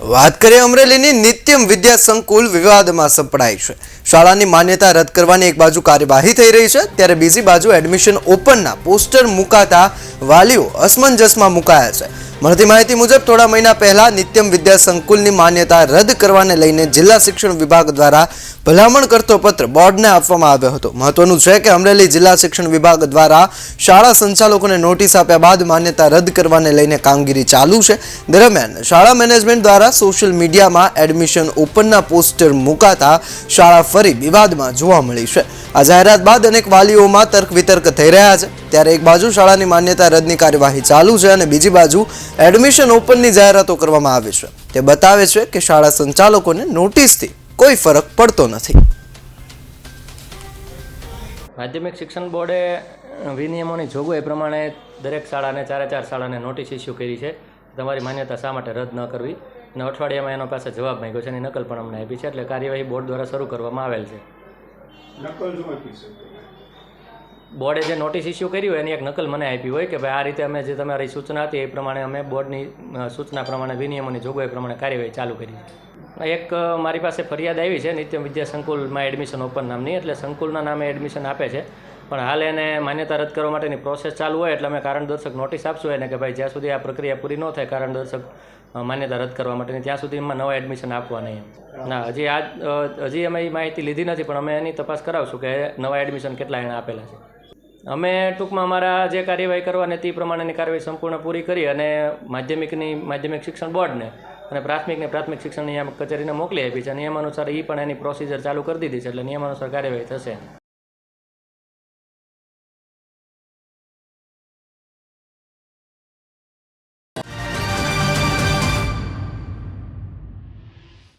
વાત કરીએ અમરેલીની નિત્યમ વિદ્યા સંકુલ વિવાદમાં સંપડાય છે. શાળાની માન્યતા રદ કરવાની એક બાજુ કાર્યવાહી થઈ રહી છે, ત્યારે બીજી બાજુ એડમિશન ઓપનના પોસ્ટર મુકાતા વાલીઓ અસમંજસમાં મુકાયા છે. મળતી માહિતી મુજબ થોડા મહિના પહેલા નિત્યમ વિદ્યા સંકુલની માન્યતા રદ કરવાને લઈને જિલ્લા શિક્ષણ વિભાગ દ્વારા ભલામણ કરતો પત્ર બોર્ડને આપવામાં આવ્યો હતો. મહત્વનું છે કે અમરેલી જિલ્લા શિક્ષણ વિભાગ દ્વારા શાળા સંચાલકોને નોટિસ આપ્યા બાદ માન્યતા રદ કરવાને લઈને કામગીરી ચાલુ છે. દરમિયાન શાળા મેનેજમેન્ટ દ્વારા સોશિયલ મીડિયામાં એડમિશન ઓપનના પોસ્ટર મુકાતા શાળા ફરી વિવાદમાં જોવા મળી છે. આ જાહેરાત બાદ અનેક વાલીઓમાં તર્ક વિતર્ક થઈ રહ્યા છે. ત્યારે એક બાજુ શાળાની માન્યતા રદની કાર્યવાહી ચાલુ છે અને બીજી બાજુ એડમિશન ઓપનની જાહેરાતો કરવામાં આવી છે. તે બતાવે છે કે શાળા સંચાલકોને નોટિસથી કોઈ ફરક પડતો નથી. માધ્યમિક શિક્ષણ બોર્ડે વિનિયમોની જોગવાઈ પ્રમાણે દરેક શાળાને ચારે ચાર શાળાને નોટિસ ઇસ્યુ કરી છે. તમારી માન્યતા શા માટે રદ ન કરવી? અને અઠવાડિયામાં એનો પાસે જવાબ માંગ્યો છે. એની નકલ પણ અમને આપી છે. એટલે કાર્યવાહી બોર્ડ દ્વારા શરૂ કરવામાં આવેલ છે. બોર્ડે જે નોટિસ ઇસ્યુ કરી હોય એની એક નકલ મને આપી હોય કે ભાઈ આ રીતે અમે જે તમારી સૂચના હતી, એ પ્રમાણે અમે બોર્ડની સૂચના પ્રમાણે, વિનિયમોની જોગવાઈ પ્રમાણે કાર્યવાહી ચાલુ કરી. એક મારી પાસે ફરિયાદ આવી છે નિત્ય વિદ્યા સંકુલમાં એડમિશન ઓપન નામની, એટલે સંકુલના નામે એડમિશન આપે છે. પણ હાલ એને માન્યતા રદ કરવા માટેની પ્રોસેસ ચાલુ હોય એટલે અમે કારણ દર્શક નોટિસ આપશું એને કે ભાઈ જ્યાં સુધી આ પ્રક્રિયા પૂરી ન થાય કારણ દર્શક માન્યતા રદ કરવા માટેની, ત્યાં સુધી એમાં નવા એડમિશન આપવા નહીં. ના, હજી આ હજી અમે એ માહિતી લીધી નથી, પણ અમે એની તપાસ કરાવશું કે નવા એડમિશન કેટલા એણે આપેલા છે. અમે ટૂંકમાં અમારા જે કાર્યવાહી કરવાની તે પ્રમાણેની કાર્યવાહી સંપૂર્ણ પૂરી કરી અને માધ્યમિકની, માધ્યમિક શિક્ષણ બોર્ડને અને પ્રાથમિકને પ્રાથમિક શિક્ષણ નિયામક કચેરીને મોકલી આપી છે. નિયમાનુસાર એ પણ એની પ્રોસિજર ચાલુ કરી દીધી છે, એટલે નિયમાનુસાર કાર્યવાહી થશે.